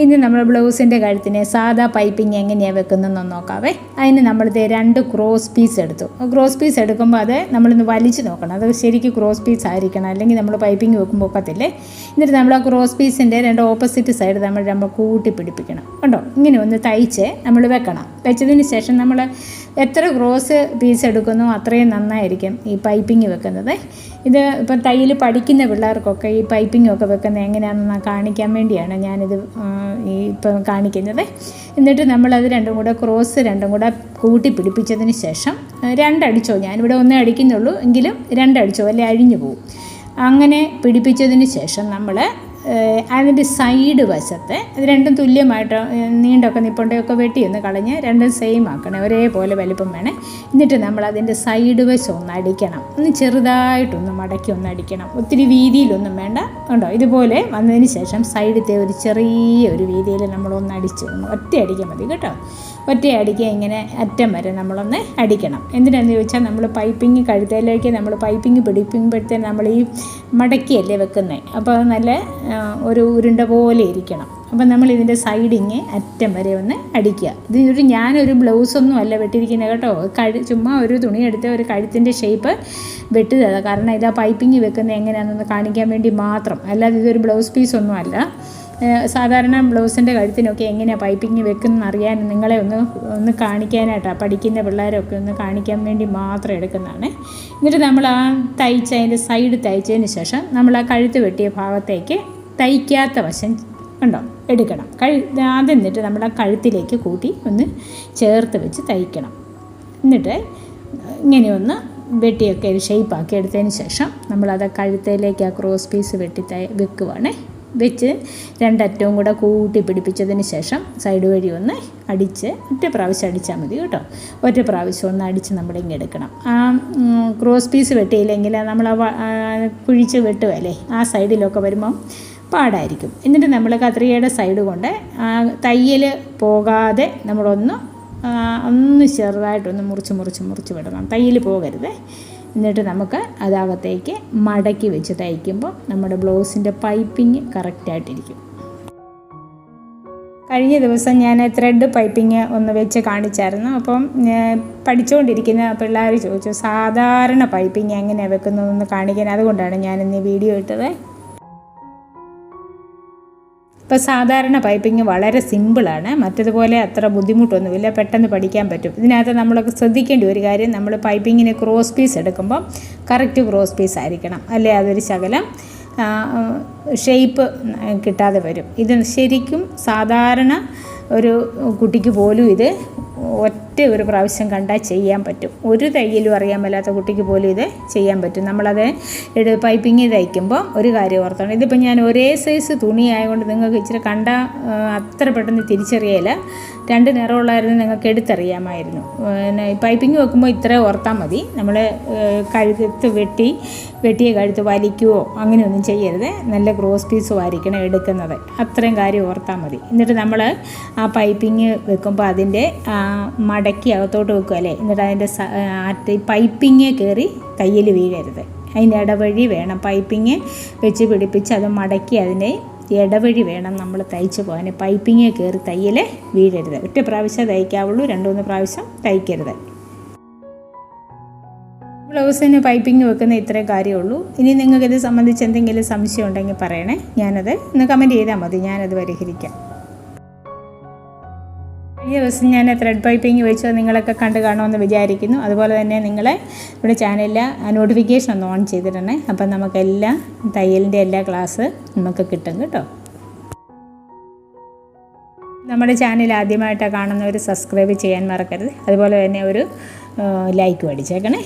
ഇനി നമ്മൾ ബ്ലൗസിന്റെ കഴുത്തിന് സാധാ പൈപ്പിംഗ് എങ്ങനെയാണ് വെക്കുന്നതെന്ന് നോക്കാവേ. അതിന് നമ്മളിത് രണ്ട് ക്രോസ് പീസ് എടുത്തു. ക്രോസ് പീസ് എടുക്കുമ്പോൾ അത് നമ്മളിന്ന് വലിച്ചു നോക്കണം. അത് ശരിക്കും ക്രോസ് പീസ് ആയിരിക്കണം. അല്ലെങ്കിൽ നമ്മൾ പൈപ്പിംഗ് വെക്കുമ്പോൾ ഒക്കത്തില്ലേ. എന്നിട്ട് നമ്മൾ ആ ക്രോസ് പീസിന്റെ രണ്ട് ഓപ്പോസിറ്റ് സൈഡ് നമ്മൾ നമ്മൾ കൂട്ടി പിടിപ്പിക്കണം. കണ്ടോ? ഇങ്ങനെ ഒന്ന് തയ്ച്ച് നമ്മൾ വെക്കണം. വെച്ചതിന് ശേഷം നമ്മൾ എത്ര ക്രോസ് പീസ് എടുക്കുന്നു അത്രയും നന്നായിരിക്കും ഈ പൈപ്പിംഗ് വെക്കുന്നത്. ഇത് ഇപ്പം തയ്യൽ പഠിക്കുന്ന പിള്ളേർക്കൊക്കെ ഈ പൈപ്പിംഗ് ഒക്കെ വെക്കുന്നത് എങ്ങനെയാണെന്ന് കാണിക്കാൻ വേണ്ടിയാണ് ഞാനിത് ഈ ഇപ്പം കാണിക്കുന്നത്. എന്നിട്ട് നമ്മളത് രണ്ടും കൂടെ ക്രോസ് രണ്ടും കൂടെ കൂട്ടി പിടിപ്പിച്ചതിന് ശേഷം രണ്ടടിച്ചോ? ഞാനിവിടെ ഒന്നേ അടിക്കുന്നുള്ളൂ എങ്കിലും രണ്ടടിച്ചോ? അല്ലെ അഴിഞ്ഞു പോകും അങ്ങനെ പിടിപ്പിച്ചതിന് ശേഷം നമ്മൾ അതിന്റെ സൈഡ് വശത്തെ ഇത് രണ്ടും തുല്യമായിട്ട് നീണ്ടൊക്കെ നിപ്പുണ്ടയൊക്കെ വെട്ടി ഒന്ന് കളഞ്ഞ് രണ്ടും സെയിം ആക്കണേ. ഒരേപോലെ വലിപ്പം വേണേ. എന്നിട്ട് നമ്മൾ അതിന്റെ സൈഡ് വശം ഒന്ന് അടിക്കണം. ഒന്ന് ചെറുതായിട്ടൊന്ന് മടക്കി ഒന്ന് അടിക്കണം. ഒത്തിരി വീതിയിലൊന്നും വേണ്ട. ഉണ്ടോ ഇതുപോലെ വന്നതിന് ശേഷം സൈഡിലത്തെ ഒരു ചെറിയ ഒരു വീതിയിൽ നമ്മളൊന്ന് അടിച്ച് ഒറ്റ അടിക്കാൻ മതി കേട്ടോ. ഒറ്റ അടിക്കുക ഇങ്ങനെ അറ്റം വരെ നമ്മളൊന്ന് അടിക്കണം. എന്തിനാന്ന് ചോദിച്ചാൽ നമ്മൾ പൈപ്പിങ് കഴുത്തേലേക്ക് നമ്മൾ പൈപ്പിങ് പിടിപ്പിക്കുമ്പോഴത്തേന് നമ്മൾ ഈ മടക്കിയല്ലേ വെക്കുന്നത് അപ്പോൾ നല്ല ഒരു ഉരുണ്ട പോലെ ഇരിക്കണം. അപ്പം നമ്മൾ ഇതിന്റെ സൈഡിങ് അറ്റം വരെ ഒന്ന് അടിക്കുക. ഒരു ഞാനൊരു ബ്ലൗസൊന്നും അല്ല വെട്ടിയിരിക്കുന്നത് കേട്ടോ. കഴു ചുമ്മാ ഒരു തുണി എടുത്ത് ഒരു കഴുത്തിന്റെ ഷേപ്പ് വെട്ടിയതാണ് കാരണം ഇതാ പൈപ്പിംഗ് വെക്കുന്നത് എങ്ങനെയാണെന്ന് കാണിക്കാൻ വേണ്ടി മാത്രം. അല്ലാതെ ഇതൊരു ബ്ലൗസ് പീസൊന്നും അല്ല. സാധാരണ ബ്ലൗസിന്റെ കഴുത്തിനൊക്കെ എങ്ങനെയാണ് പൈപ്പിങ് വെക്കുന്നത് അറിയാൻ നിങ്ങളെ ഒന്ന് ഒന്ന് കാണിക്കാനായിട്ടാണ് പഠിക്കുന്ന പിള്ളേരൊക്കെ ഒന്ന് കാണിക്കാൻ വേണ്ടി മാത്രം എടുക്കുന്നതാണ്. എന്നിട്ട് നമ്മൾ ആ തയ്ച്ചതിന്റെ സൈഡ് തയ്ച്ചതിന് ശേഷം നമ്മൾ ആ കഴുത്ത് വെട്ടിയ ഭാഗത്തേക്ക് തയ്ക്കാത്ത വശം ഉണ്ടോ? എടുക്കണം. കഴു ആദ്യം എന്നിട്ട് നമ്മൾ ആ കഴുത്തിലേക്ക് കൂട്ടി ഒന്ന് ചേർത്ത് വെച്ച് തയ്ക്കണം. എന്നിട്ട് ഇങ്ങനെ ഒന്ന് വെട്ടിയൊക്കെ ഒരു ഷേപ്പാക്കി എടുത്തതിന് ശേഷം നമ്മളത് കഴുത്തിലേക്ക് ആ ക്രോസ് പീസ് വെട്ടി തയ വെക്കുവാണ്. വെച്ച് രണ്ടറ്റവും കൂടെ കൂട്ടി പിടിപ്പിച്ചതിന് ശേഷം സൈഡ് വഴി ഒന്ന് അടിച്ച് ഒറ്റ പ്രാവശ്യം അടിച്ചാൽ മതി കേട്ടോ. ഒറ്റ പ്രാവശ്യം ഒന്ന് അടിച്ച് നമ്മൾ ഇങ്ങനെ എടുക്കണം. ആ ക്രോസ് പീസ് വെട്ടിയില്ലെങ്കിൽ നമ്മൾ കുഴിച്ച് വെട്ടുമല്ലേ ആ സൈഡിലൊക്കെ വരുമ്പം പാടായിരിക്കും. എന്നിട്ട് നമ്മൾ കത്രികയുടെ സൈഡ് കൊണ്ട് തയ്യൽ പോകാതെ നമ്മളൊന്ന് ഒന്ന് ചെറുതായിട്ടൊന്ന് മുറിച്ച് മുറിച്ച് മുറിച്ച് വിടണം. തയ്യൽ പോകരുത്. എന്നിട്ട് നമുക്ക് അതകത്തേക്ക് മടക്കി വെച്ച് തയ്ക്കുമ്പോൾ നമ്മുടെ ബ്ലൗസിന്റെ പൈപ്പിങ് കറക്റ്റായിട്ടിരിക്കും കഴിഞ്ഞ ദിവസം ഞാൻ ത്രെഡ് പൈപ്പിങ് ഒന്ന് വെച്ച് കാണിച്ചായിരുന്നു. അപ്പം പഠിച്ചുകൊണ്ടിരിക്കുന്ന പിള്ളേർ ചോദിച്ചു സാധാരണ പൈപ്പിങ് എങ്ങനെയാണ് വെക്കുന്നതെന്ന് കാണിക്കാൻ? അതുകൊണ്ടാണ് ഞാൻ ഈ വീഡിയോ ഇട്ടത്. ഇപ്പോൾ സാധാരണ പൈപ്പിംഗ് വളരെ സിമ്പിളാണ്. മറ്റതുപോലെ അത്ര ബുദ്ധിമുട്ടൊന്നുമില്ല. പെട്ടെന്ന് പഠിക്കാൻ പറ്റും. ഇതിനകത്ത് നമ്മളൊക്കെ ശ്രദ്ധിക്കേണ്ട ഒരു കാര്യം നമ്മൾ പൈപ്പിങ്ങിന് ക്രോസ് പീസ് എടുക്കുമ്പോൾ കറക്റ്റ് ക്രോസ് പീസ് ആയിരിക്കണം. അല്ലേ? അതൊരു ശകലം ഷേപ്പ് കിട്ടാതെ വരും. ഇത് ശരിക്കും സാധാരണ ഒരു കുട്ടിക്ക് പോലും ഇത് ഒറ്റ ഒരു പ്രാവശ്യം കണ്ടാൽ ചെയ്യാൻ പറ്റും. ഒരു തയ്യലും അറിയാൻ മേലാത്ത കുട്ടിക്ക് പോലും ഇത് ചെയ്യാൻ പറ്റും. നമ്മളത് എടു പൈപ്പിങ് തയ്ക്കുമ്പോൾ ഒരു കാര്യം ഓർത്തണം. ഇതിപ്പോൾ ഞാൻ ഒരേ സൈസ് തുണി ആയതുകൊണ്ട് നിങ്ങൾക്ക് ഇച്ചിരി കണ്ട അത്ര പെട്ടെന്ന് തിരിച്ചറിയില്ല രണ്ട് നിറമുള്ളായിരുന്നു നിങ്ങൾക്ക് എടുത്തറിയാമായിരുന്നു. പിന്നെ പൈപ്പിങ് വെക്കുമ്പോൾ ഇത്ര ഓർത്താൽ മതി. നമ്മൾ കഴുത്ത് വെട്ടി വെട്ടിയ കഴുത്ത് വലിക്കുവോ അങ്ങനെയൊന്നും ചെയ്യരുത്. നല്ല ക്രോസ് പീസ് ആയിരിക്കണം എടുക്കുന്നത്. അത്രയും കാര്യം ഓർത്താൽ മതി. എന്നിട്ട് നമ്മൾ ആ പൈപ്പിങ് വെക്കുമ്പോൾ അതിന്റെ ആ, മടക്കി അകത്തോട്ട് വെക്കുക അല്ലേ? എന്നിട്ട് അതിന്റെ പൈപ്പിങ് കയറി കയ്യിൽ വീഴരുത്. അതിന്റെ ഇടവഴി വേണം. പൈപ്പിങ് വെച്ച് പിടിപ്പിച്ച് അത് മടക്കി അതിനെ ഇടവഴി വേണം നമ്മൾ തയ്ച്ച് പോകാൻ. പൈപ്പിങ് കയറി തയ്യൽ വീഴരുത്. ഒറ്റ പ്രാവശ്യം തയ്ക്കാവുള്ളൂ രണ്ട് മൂന്ന് പ്രാവശ്യം തയ്ക്കരുത്. ബ്ലൗസിന് പൈപ്പിംഗ് വെക്കുന്ന ഇത്രയും കാര്യമുള്ളൂ. ഇനി നിങ്ങൾക്ക് ഇത് സംബന്ധിച്ച് എന്തെങ്കിലും സംശയം ഉണ്ടെങ്കിൽ പറയണേ. ഞാനത് ഒന്ന് കമന്റ് ചെയ്താൽ മതി. ഞാനത് പരിഹരിക്കാം. കഴിഞ്ഞ ദിവസം ഞാൻ ത്രെഡ് പൈപ്പിംഗ് വെച്ച് നിങ്ങളൊക്കെ കണ്ട് കാണുമെന്ന് വിചാരിക്കുന്നു. അതുപോലെ തന്നെ നിങ്ങളെ ഇവിടെ ചാനലിൽ നോട്ടിഫിക്കേഷൻ ഒന്ന് ഓൺ ചെയ്തിടണേ. അപ്പം നമുക്കെല്ലാം തയ്യലിന്റെ എല്ലാ ക്ലാസ് നമുക്ക് കിട്ടും കേട്ടോ. നമ്മുടെ ചാനൽ ആദ്യമായിട്ടാണ് കാണുന്നവർ സബ്സ്ക്രൈബ് ചെയ്യാൻ മറക്കരുത്. അതുപോലെ തന്നെ ഒരു ലൈക്ക് അടിച്ചേക്കണേ